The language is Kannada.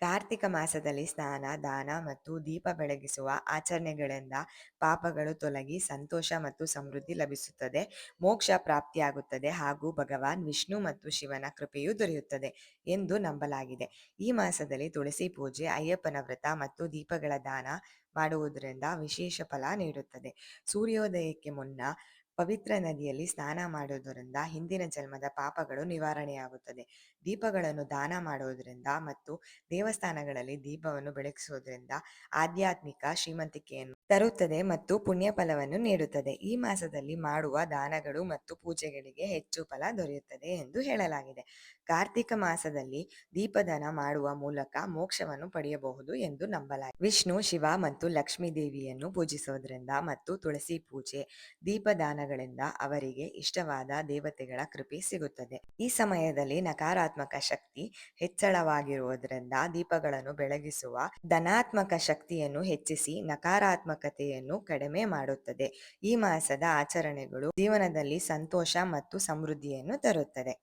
ಕಾರ್ತಿಕ ಮಾಸದಲ್ಲಿ ಸ್ನಾನ, ದಾನ ಮತ್ತು ದೀಪ ಬೆಳಗಿಸುವ ಆಚರಣೆಗಳಿಂದ ಪಾಪಗಳು ತೊಲಗಿ ಸಂತೋಷ ಮತ್ತು ಸಮೃದ್ಧಿ ಲಭಿಸುತ್ತದೆ. ಮೋಕ್ಷ ಪ್ರಾಪ್ತಿಯಾಗುತ್ತದೆ ಹಾಗೂ ಭಗವಾನ್ ವಿಷ್ಣು ಮತ್ತು ಶಿವನ ಕೃಪೆಯೂ ದೊರೆಯುತ್ತದೆ ಎಂದು ನಂಬಲಾಗಿದೆ. ಈ ಮಾಸದಲ್ಲಿ ತುಳಸಿ ಪೂಜೆ, ಅಯ್ಯಪ್ಪನ ವ್ರತ ಮತ್ತು ದೀಪಗಳ ದಾನ ಮಾಡುವುದರಿಂದ ವಿಶೇಷ ಫಲ ನೀಡುತ್ತದೆ. ಸೂರ್ಯೋದಯಕ್ಕೆ ಮುನ್ನ ಪವಿತ್ರ ನದಿಯಲ್ಲಿ ಸ್ನಾನ ಮಾಡುವುದರಿಂದ ಹಿಂದಿನ ಜನ್ಮದ ಪಾಪಗಳು ನಿವಾರಣೆಯಾಗುತ್ತದೆ. ದೀಪಗಳನ್ನು ದಾನ ಮಾಡುವುದರಿಂದ ಮತ್ತು ದೇವಸ್ಥಾನಗಳಲ್ಲಿ ದೀಪವನ್ನು ಬೆಳಗಿಸುವುದರಿಂದ ಆಧ್ಯಾತ್ಮಿಕ ಶ್ರೀಮಂತಿಕೆಯನ್ನು ತರುತ್ತದೆ ಮತ್ತು ಪುಣ್ಯ ಫಲವನ್ನು ನೀಡುತ್ತದೆ. ಈ ಮಾಸದಲ್ಲಿ ಮಾಡುವ ದಾನಗಳು ಮತ್ತು ಪೂಜೆಗಳಿಗೆ ಹೆಚ್ಚು ಫಲ ದೊರೆಯುತ್ತದೆ ಎಂದು ಹೇಳಲಾಗಿದೆ. ಕಾರ್ತಿಕ ಮಾಸದಲ್ಲಿ ದೀಪದಾನ ಮಾಡುವ ಮೂಲಕ ಮೋಕ್ಷವನ್ನು ಪಡೆಯಬಹುದು ಎಂದು ನಂಬಲಾಗಿದೆ. ವಿಷ್ಣು, ಶಿವ ಮತ್ತು ಲಕ್ಷ್ಮೀ ದೇವಿಯನ್ನು ಪೂಜಿಸುವುದರಿಂದ ಮತ್ತು ತುಳಸಿ ಪೂಜೆ ದೀಪದಾನಗಳಿಂದ ಅವರಿಗೆ ಇಷ್ಟವಾದ ದೇವತೆಗಳ ಕೃಪೆ ಸಿಗುತ್ತದೆ. ಈ ಸಮಯದಲ್ಲಿ ನಕಾರಾತ್ಮಕ ಶಕ್ತಿ ಹೆಚ್ಚಳವಾಗಿರುವುದರಿಂದ ದೀಪಗಳನ್ನು ಬೆಳಗಿಸುವ ಧನಾತ್ಮಕ ಶಕ್ತಿಯನ್ನು ಹೆಚ್ಚಿಸಿ ನಕಾರಾತ್ಮಕತೆಯನ್ನು ಕಡಿಮೆ ಮಾಡುತ್ತದೆ. ಈ ಮಾಸದ ಆಚರಣೆಗಳು ಜೀವನದಲ್ಲಿ ಸಂತೋಷ ಮತ್ತು ಸಮೃದ್ಧಿಯನ್ನು ತರುತ್ತದೆ.